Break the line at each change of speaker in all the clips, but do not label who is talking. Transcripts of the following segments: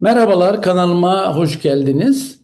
Merhabalar, kanalıma hoş geldiniz.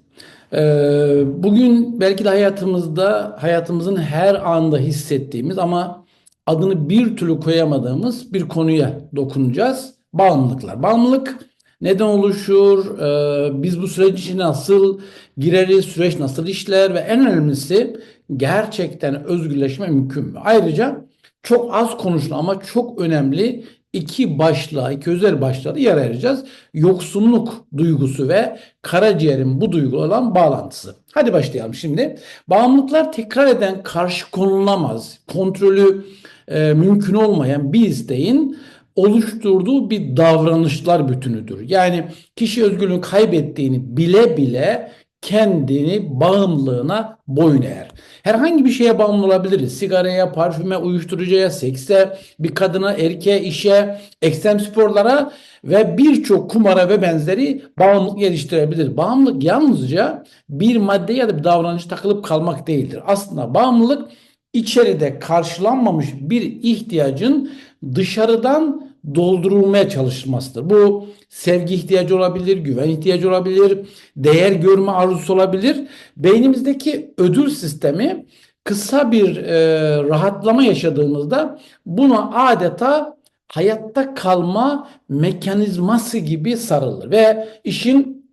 Ee, bugün belki de hayatımızda, hayatımızın her anda hissettiğimiz ama adını bir türlü koyamadığımız bir konuya dokunacağız. Bağımlılıklar. Bağımlılık neden oluşur? Ee, biz bu süreç içine nasıl gireriz? Süreç nasıl işler? Ve en önemlisi gerçekten özgürleşme mümkün mü? Ayrıca çok az konuşulan ama çok önemli iki başlığa, iki özel başlığa da yer ayıracağız. Yoksunluk duygusu ve karaciğerin bu duygu olan bağlantısı. Hadi başlayalım şimdi. Bağımlılıklar tekrar eden, karşı konulamaz, kontrolü e, mümkün olmayan bir isteğin oluşturduğu bir davranışlar bütünüdür. Yani kişi özgürlüğünü kaybettiğini bile bile kendini bağımlılığına boyun eğer. Herhangi bir şeye bağımlı olabiliriz. Sigaraya, parfüme, uyuşturucuya, sekse, bir kadına, erkeğe, işe, ekstrem sporlara ve birçok kumara ve benzeri bağımlılık geliştirebilir. Bağımlılık yalnızca bir madde ya da bir davranış takılıp kalmak değildir. Aslında bağımlılık içeride karşılanmamış bir ihtiyacın dışarıdan doldurulmaya çalışılmasıdır. Bu sevgi ihtiyacı olabilir, güven ihtiyacı olabilir, değer görme arzusu olabilir. Beynimizdeki ödül sistemi kısa bir e, rahatlama yaşadığımızda buna adeta hayatta kalma mekanizması gibi sarılır ve işin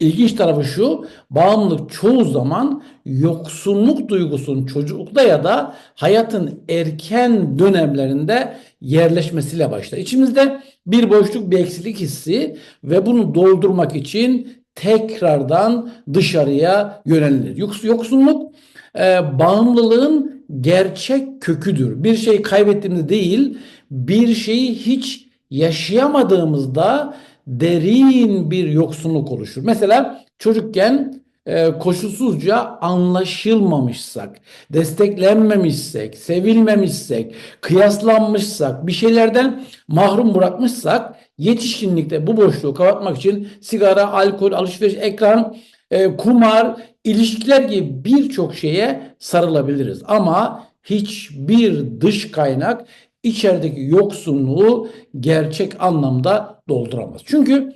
İlginç tarafı şu, bağımlılık çoğu zaman yoksunluk duygusunun çocuklukta ya da hayatın erken dönemlerinde yerleşmesiyle başlar. İçimizde bir boşluk, bir eksiklik hissi ve bunu doldurmak için tekrardan dışarıya yönelilir. Yoksunluk e, bağımlılığın gerçek köküdür. Bir şey kaybettiğimiz değil, bir şeyi hiç yaşayamadığımızda derin bir yoksunluk oluşur. Mesela çocukken e, koşulsuzca anlaşılmamışsak, desteklenmemişsek, sevilmemişsek, kıyaslanmışsak, bir şeylerden mahrum bırakmışsak yetişkinlikte bu boşluğu kapatmak için sigara, alkol, alışveriş, ekran, e, kumar, ilişkiler gibi birçok şeye sarılabiliriz. Ama hiçbir dış kaynak içerideki yoksunluğu gerçek anlamda dolduramaz. Çünkü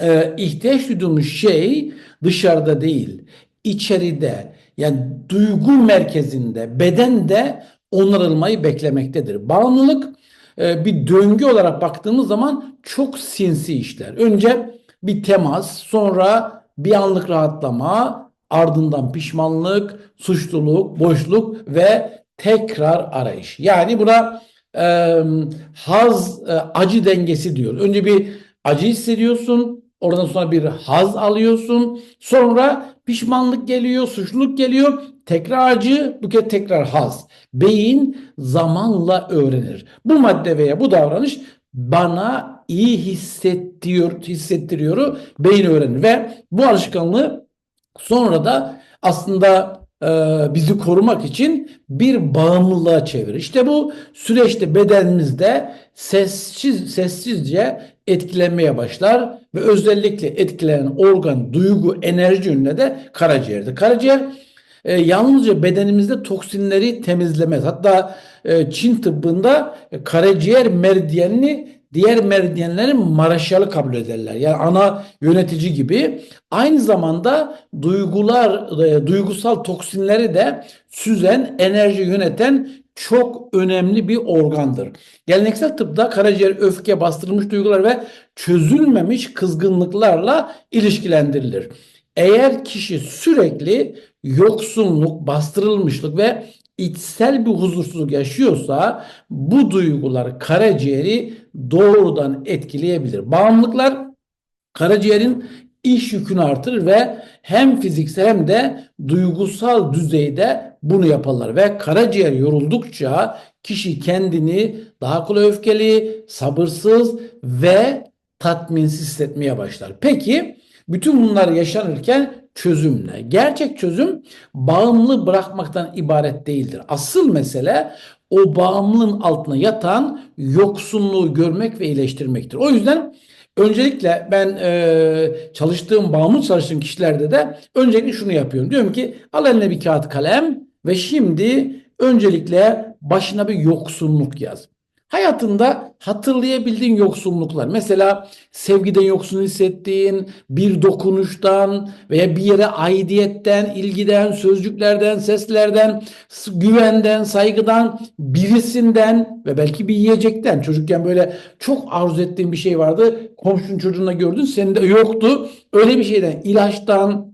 e, ihtiyaç duyduğumuz şey dışarıda değil, içeride yani duygu merkezinde, bedende onarılmayı beklemektedir. Bağımlılık e, bir döngü olarak baktığımız zaman çok sinsi işler. Önce bir temas, sonra bir anlık rahatlama, ardından pişmanlık, suçluluk, boşluk ve tekrar arayış. Yani buna e, haz e, acı dengesi diyor. Önce bir acı hissediyorsun. Oradan sonra bir haz alıyorsun. Sonra pişmanlık geliyor, suçluluk geliyor. Tekrar acı, bu kez tekrar haz. Beyin zamanla öğrenir. Bu madde veya bu davranış bana iyi hissettiriyor, hissettiriyor. Beyin öğrenir ve bu alışkanlığı sonra da aslında bizi korumak için bir bağımlılığa çevirir. İşte bu süreçte bedenimizde sessiz, sessizce etkilenmeye başlar ve özellikle etkilenen organ, duygu, enerji yönüne de karaciğerdir. Karaciğer e, yalnızca bedenimizde toksinleri temizlemez. Hatta e, Çin tıbbında e, karaciğer meridyenini diğer meridyenlerin maraşyalı kabul ederler. Yani ana yönetici gibi. Aynı zamanda duygular, e, duygusal toksinleri de süzen, enerji yöneten çok önemli bir organdır. Geleneksel tıpta karaciğer öfke, bastırılmış duygular ve çözülmemiş kızgınlıklarla ilişkilendirilir. Eğer kişi sürekli yoksunluk, bastırılmışlık ve içsel bir huzursuzluk yaşıyorsa bu duygular karaciğeri doğrudan etkileyebilir. Bağımlılıklar karaciğerin iş yükünü artırır ve hem fiziksel hem de duygusal düzeyde bunu yaparlar ve karaciğer yoruldukça kişi kendini daha kolay öfkeli, sabırsız ve tatminsiz hissetmeye başlar. Peki bütün bunlar yaşanırken çözüm ne? Gerçek çözüm bağımlı bırakmaktan ibaret değildir. Asıl mesele o bağımlılığın altına yatan yoksunluğu görmek ve iyileştirmektir. O yüzden öncelikle ben e, çalıştığım, bağımlı çalıştığım kişilerde de öncelikle şunu yapıyorum. Diyorum ki al eline bir kağıt kalem ve şimdi öncelikle başına bir yoksunluk yaz. Hayatında hatırlayabildiğin yoksunluklar. Mesela sevgiden yoksun hissettiğin, bir dokunuştan veya bir yere aidiyetten, ilgiden, sözcüklerden, seslerden, güvenden, saygıdan, birisinden ve belki bir yiyecekten. Çocukken böyle çok arzu ettiğin bir şey vardı. Komşunun çocuğunda gördün, senin de yoktu. Öyle bir şeyden, ilaçtan,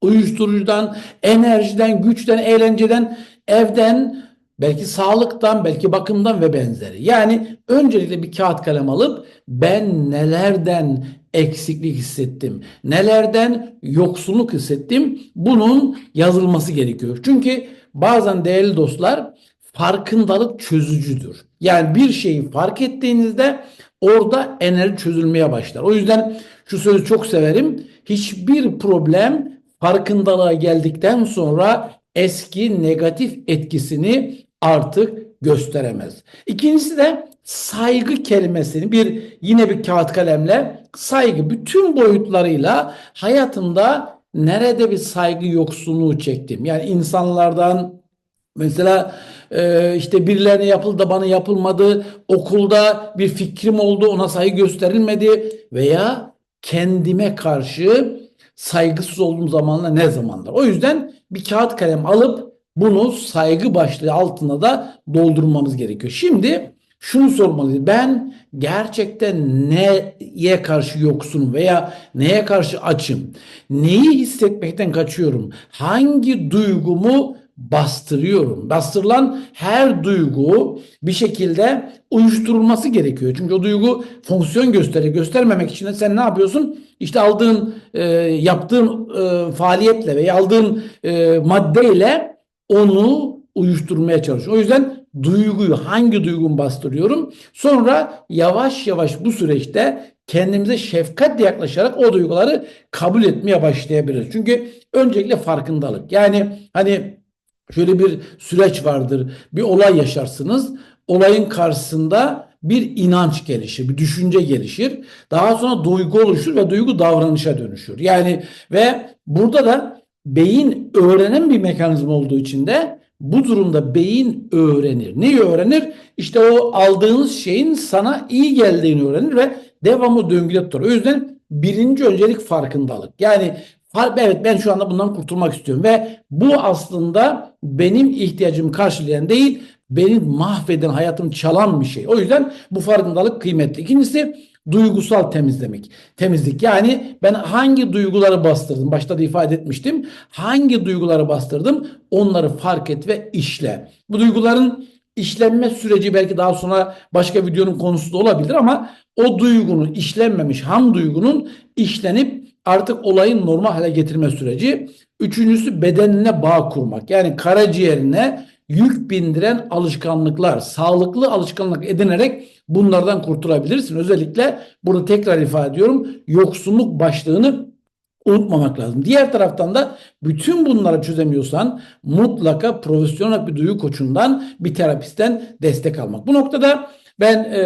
uyuşturucudan, enerjiden, güçten, eğlenceden, evden, belki sağlıktan, belki bakımdan ve benzeri. Yani öncelikle bir kağıt kalem alıp ben nelerden eksiklik hissettim, nelerden yoksunluk hissettim bunun yazılması gerekiyor. Çünkü bazen değerli dostlar farkındalık çözücüdür. Yani bir şeyi fark ettiğinizde orada enerji çözülmeye başlar. O yüzden şu sözü çok severim. Hiçbir problem farkındalığa geldikten sonra eski negatif etkisini artık gösteremez. İkincisi de saygı kelimesini bir yine bir kağıt kalemle saygı bütün boyutlarıyla hayatımda nerede bir saygı yoksunluğu çektim. Yani insanlardan Mesela e, işte birilerine yapıldı bana yapılmadı. Okulda bir fikrim oldu ona saygı gösterilmedi. Veya kendime karşı saygısız olduğum zamanla ne zamanlar. O yüzden bir kağıt kalem alıp bunu saygı başlığı altına da doldurmamız gerekiyor. Şimdi şunu sormalıyız. Ben gerçekten neye karşı yoksunum veya neye karşı açım? Neyi hissetmekten kaçıyorum? Hangi duygumu bastırıyorum. Bastırılan her duygu bir şekilde uyuşturulması gerekiyor. Çünkü o duygu fonksiyon gösterir. Göstermemek için de sen ne yapıyorsun? İşte aldığın, e, yaptığın e, faaliyetle veya aldığın e, maddeyle onu uyuşturmaya çalışıyorsun. O yüzden duyguyu hangi duygumu bastırıyorum? Sonra yavaş yavaş bu süreçte kendimize şefkatle yaklaşarak o duyguları kabul etmeye başlayabiliriz. Çünkü öncelikle farkındalık. Yani hani Şöyle bir süreç vardır. Bir olay yaşarsınız. Olayın karşısında bir inanç gelişir, bir düşünce gelişir. Daha sonra duygu oluşur ve duygu davranışa dönüşür. Yani ve burada da beyin öğrenen bir mekanizma olduğu için de bu durumda beyin öğrenir. Neyi öğrenir? İşte o aldığınız şeyin sana iyi geldiğini öğrenir ve devamlı döngüde tutar. O yüzden birinci öncelik farkındalık. Yani Evet ben şu anda bundan kurtulmak istiyorum ve bu aslında benim ihtiyacımı karşılayan değil, beni mahveden, hayatımı çalan bir şey. O yüzden bu farkındalık kıymetli. İkincisi duygusal temizlemek. Temizlik yani ben hangi duyguları bastırdım? Başta da ifade etmiştim. Hangi duyguları bastırdım? Onları fark et ve işle. Bu duyguların işlenme süreci belki daha sonra başka videonun konusu da olabilir ama o duygunun işlenmemiş ham duygunun işlenip artık olayın normal hale getirme süreci. Üçüncüsü bedenine bağ kurmak. Yani karaciğerine yük bindiren alışkanlıklar, sağlıklı alışkanlık edinerek bunlardan kurtulabilirsin. Özellikle bunu tekrar ifade ediyorum. Yoksunluk başlığını unutmamak lazım. Diğer taraftan da bütün bunları çözemiyorsan mutlaka profesyonel bir duygu koçundan, bir terapistten destek almak. Bu noktada ben e,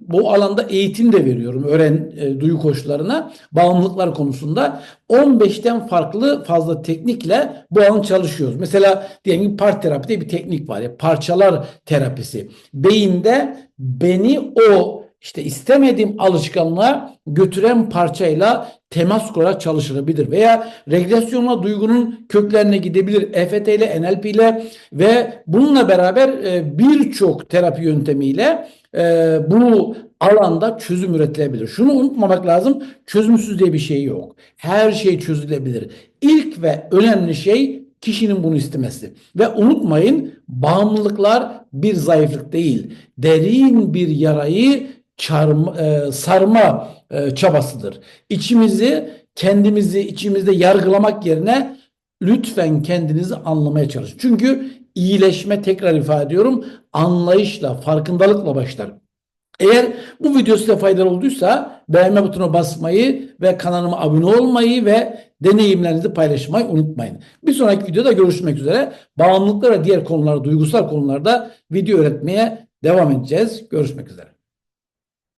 bu alanda eğitim de veriyorum öğren e, duygu koçlarına bağımlılıklar konusunda 15'ten farklı fazla teknikle bu alan çalışıyoruz. Mesela diyelim ki part terapi diye bir teknik var ya parçalar terapisi. Beyinde beni o işte istemediğim alışkanlığa götüren parçayla temas kurarak çalışılabilir veya regresyonla duygunun köklerine gidebilir. EFT ile, NLP ile ve bununla beraber e, birçok terapi yöntemiyle e, bu alanda çözüm üretilebilir. Şunu unutmamak lazım. Çözümsüz diye bir şey yok. Her şey çözülebilir. İlk ve önemli şey kişinin bunu istemesi. Ve unutmayın bağımlılıklar bir zayıflık değil. Derin bir yarayı çarma, e, sarma e, çabasıdır. İçimizi, kendimizi içimizde yargılamak yerine lütfen kendinizi anlamaya çalışın. Çünkü iyileşme tekrar ifade ediyorum anlayışla, farkındalıkla başlar. Eğer bu video size faydalı olduysa beğenme butonuna basmayı ve kanalıma abone olmayı ve deneyimlerinizi paylaşmayı unutmayın. Bir sonraki videoda görüşmek üzere. Bağımlılıklar diğer konularda, duygusal konularda video öğretmeye devam edeceğiz. Görüşmek üzere.